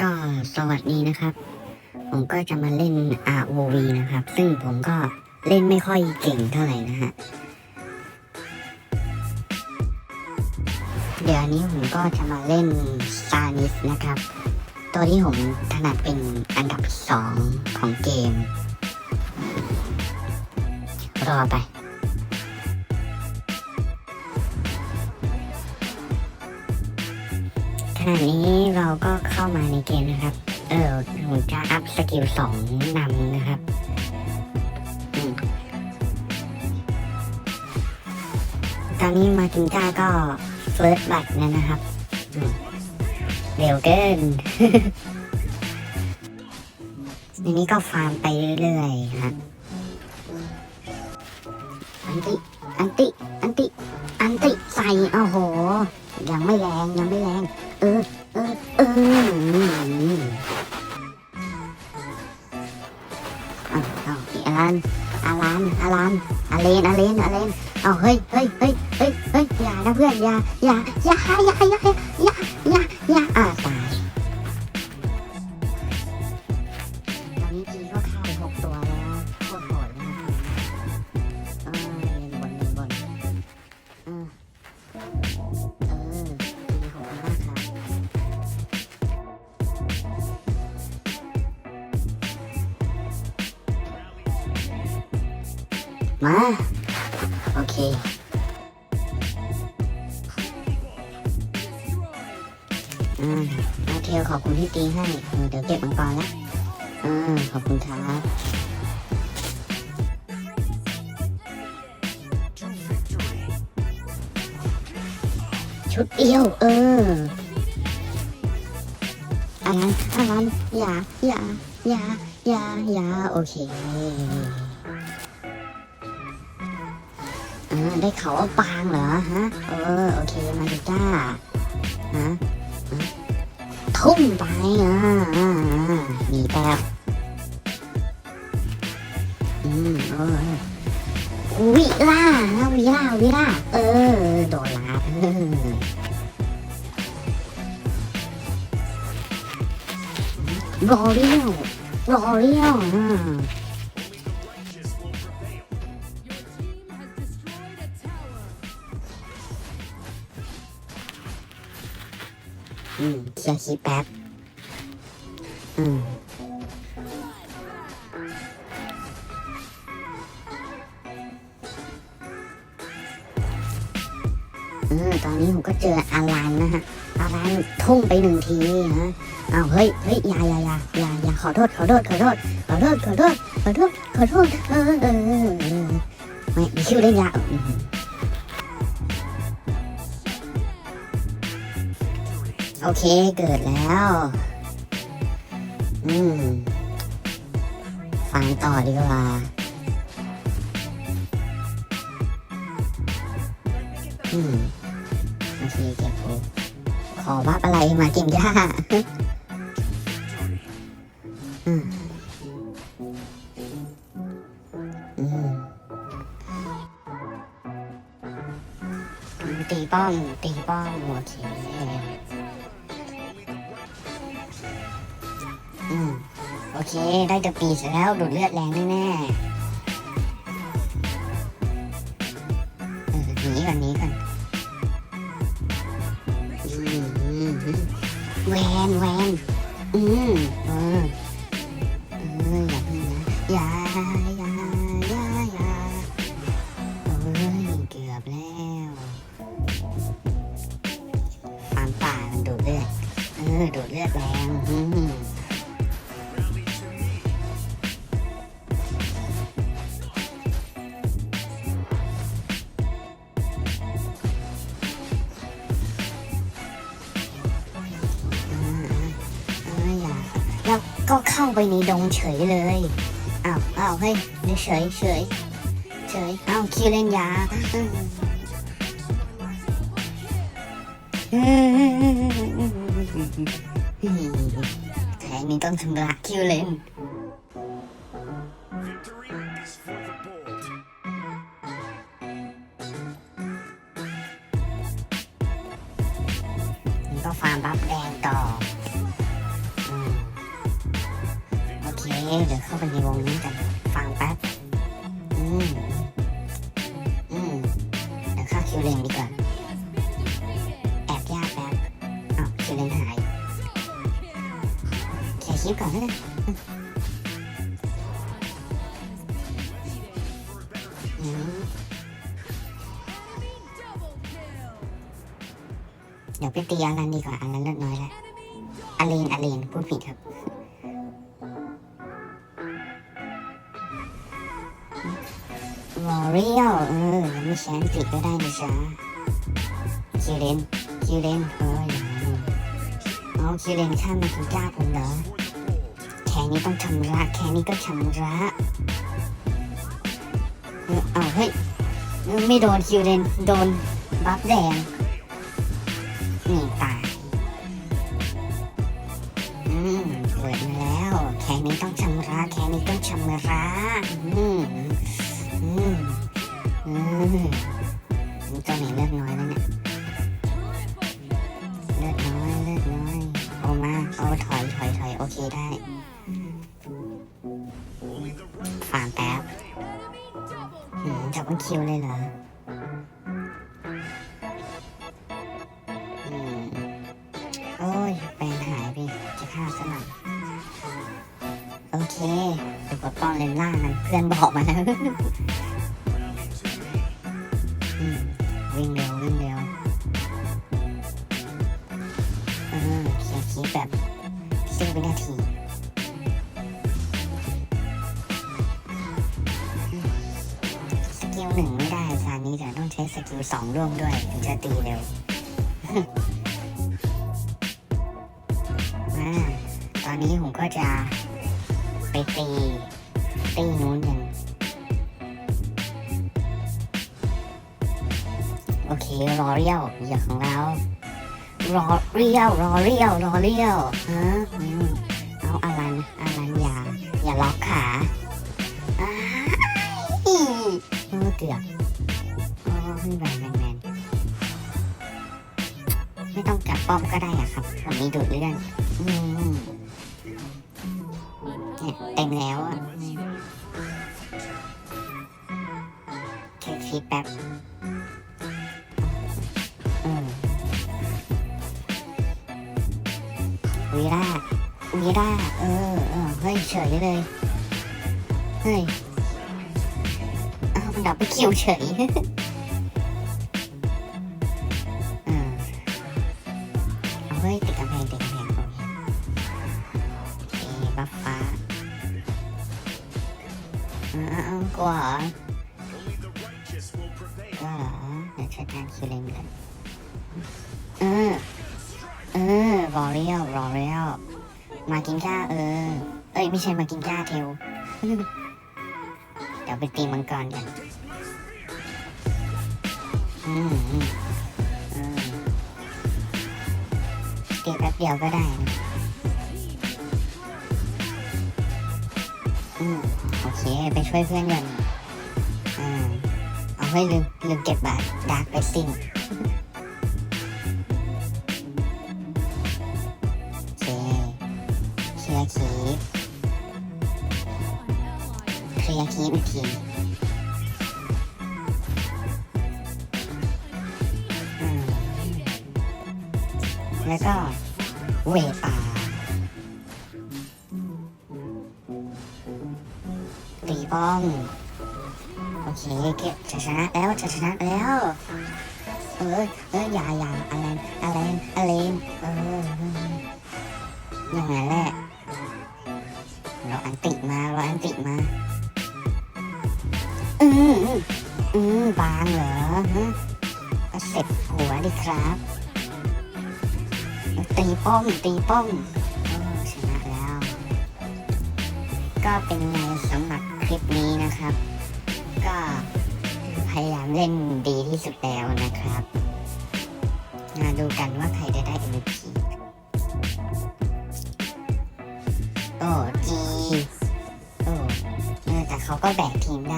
ก็สวัสดีนะครับ ผมก็จะมาเล่น ROV นะครับ ซึ่งผมก็เล่นไม่ค่อยเก่งเท่าไหร่นะฮะ เดี๋ยวนี้ผมก็จะมาเล่น s t a r n i s นะครับ ตัวที่ผมถนัดเป็นอันดับสองของเกม รอไป ณะนี้เราก็เข้ามาในเกมนะครับ เออผมจะอัพสกิลสองนำนะครับตอนนี้มาจิงจ้าก็เฟิร์สบัตแล้วนะครับเร็วเกินอันนี้ก็ฟาร์มไปเรื่อยๆครับอันติ อันติ อันติ อันติใส่โอ้โห ยังไม่แรงยังไม่แรง เออเออเออเอาเอาอีอารันอารันอารันอาเลนอาเลนอาเลนเอาเฮ้ยเฮ้ยเฮ้ยเฮ้ยเฮ้ยอย่านะเพื่อนอย่าอย่าอย่าอย่าอย่าอย่าอย่าอย่าอ่าตาย มา โอเค อ่ามาเทลขอบคุณที่ตีให้เออเดี๋ยวเก็บมังกรแล้วอ่าขอบคุณครับชุดเดียว เอออันนั้นอันนั้นอย่าอย่าอย่าอย่าอย่าโอเค ได้เขาวว่าปางเหรอฮะ เออโอเคมาดูจ้าฮะทุ่มไปอ่ามีแป๊บอืมเออวิล่านะวิล่าวิล่าเออ โดนลาเออรอเรียวรอเรียวอ่า มเคลียร์คีย์แป๊บ อืมเออตอนนี้ผมก็เจออารันนะฮะอารันทุ่งไปหนึ่งทีฮะอ้าวเฮ้ยเฮ้ยอย่าอย่าอย่าอย่าอย่าขอโทษขอโทษขอโทษขอโทษขอโทษขอโทษขอโทษเออเออเออไม่มีคิวเล่นยา โอเคเกิดแล้ว อืม ฟังต่อดีกว่า อืม โอเคเก็บโอขอว่าอะไรมาก่งย่าอืมอืมตีป้อมตีป้อมโอเค อืมโอเค ได้จะปีเสร็จแล้วดูดเลือดแรงแน่ๆเออหนีก่อนหนีก่อนแวนแวนอืมเออเอออย่าพึ่งนะอย่า เข้าไปในดงเฉยเลยอ้าวอ้าวเฮ้ยเฉยเฉยเฉยอ้าวคิวเล่นยาแทงนี้ต้องชำระคิวเล่น เดี๋ยวเข้าไปในวงนี้กัน ฟังแป๊บ อืม อืม เดี๋ยวเข้าคิวเลนดีกว่า แอบยากแป๊บอ้าวคิวเลนหายแค่คลิปก่อนแล้วกันอืมเดี๋ยวไปตีอารันดีกว่าอารันเลือดน้อยแล้วอาเลนอาเลนพูดผิดครับ ริเอลเออยังไม่ใช่ติดก็ได้นะจ๊ะคิวเลนคิวเลนเอออย่าเอาคิวเลนข้ามมาถึงจ้าผมเหรอแค่นี้ต้องชำระแค่นี้ก็ชำระเออเอาเฮ้ยไม่โดนคิวเรนโดนบัฟแดง โอเคได้ฝามแป๊บหืมจับมันคิวเลยเหรอโอ้ยแปลงหายไปจะฆ่าซะหน่อยโอเคดูปกป้องเลนล่ามันเพื่อนบอกมาแล้ววิ่งเร็ววิ่งเร็วเออเคลียร์คีแบบ วินาทีสกิลหนึ่งไม่ได้ซานี้แต่ต้องใช้สกิลสองร่วมด้วยถึงจะตีเร็วอ่าตอนนี้ผมก็จะไปตี ตีนู้นกันโอเครอเรียวเหยื่อของเรา รอเรียวรอเรียวรอเรียวฮะอืมเอาอารันอารันอย่าอย่าล็อกขาอ้าเกือบอ้ขึ้แมนแมนแมนไม่ต้องจับป้อมก็ได้อะครับผมมีดูดเลื่อนเนี่ยเต็มแล้วอะแค่คิดแป๊บ วีร่าเออเออเฮ้ยเฉยเลย เฮ้ยเอามันดับไปคิวเฉยเออเอาเฮ้ยติดกำแพงติดกำแพงโอเคโอเคบัฟฟ้าอาเอาเอากลัวเหรอก็เหรอเดี๋ยวจัดการคิวเลนกันเออเออรอเรียลรอเรียล มากินก้าเออ เอ้ยไม่ใช่มากินก้าเทล เดี๋ยวไปตีมังกรกันอืมอืมเออตีแป๊บเดียวก็ได้นะอืมโอเค ไปช่วยเพื่อนกันอ่า เอาไว้ลืมลืมเก็บบาทดาร์กเบสซิ่ง คีเคลียร์คีอีกทีมแล้วก็เวปาตีป้อมโอเคเก็บชนะแล้วชนะแล้วเออเอออย่าอย่าอะไรอะไรอะไรเอออย่างนั้นแหละ ราอันติมาเราอันติมา อืมอืมบางเหรอก็เสร็จหัวดิครับ ตีป้อมตีป้อมเอชนะแล้ว ก็เป็นไงสำหรับคลิปนี้นะครับ ก็พยายามเล่นดีที่สุดแล้วนะครับมาดูกันว่าใครจะได้ MVP ก็แบ่งทีมได้